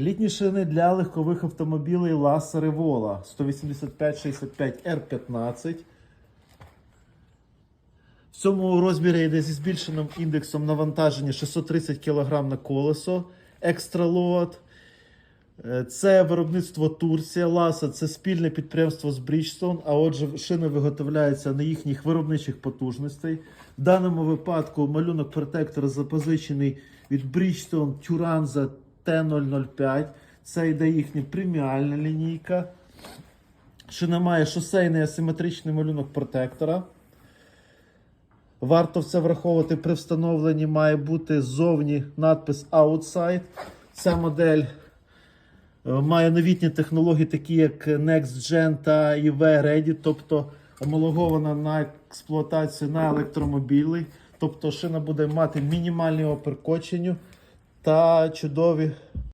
Літні шини для легкових автомобілей Lassa Revola 185-65 R15. В цьому розмірі йде зі збільшеним індексом навантаження 630 кг на колесо. Екстра лот. Е, Це виробництво Турція. Ласа це спільне підприємство з Bridgestone, а отже, шини виготовляються на їхніх виробничих потужностей. В даному випадку малюнок протектора запозичений від Bridgestone Turanza T005. Це йде їхня преміальна лінійка. Шина має шосейний асиметричний малюнок протектора. Варто все враховувати при встановленні, має бути ззовні надпис Outside. Ця модель е, має новітні технології, такі як Next Gen та EV Ready, тобто омологована на експлуатацію на електромобілі. Тобто шина буде мати мінімальний опір коченню та чудові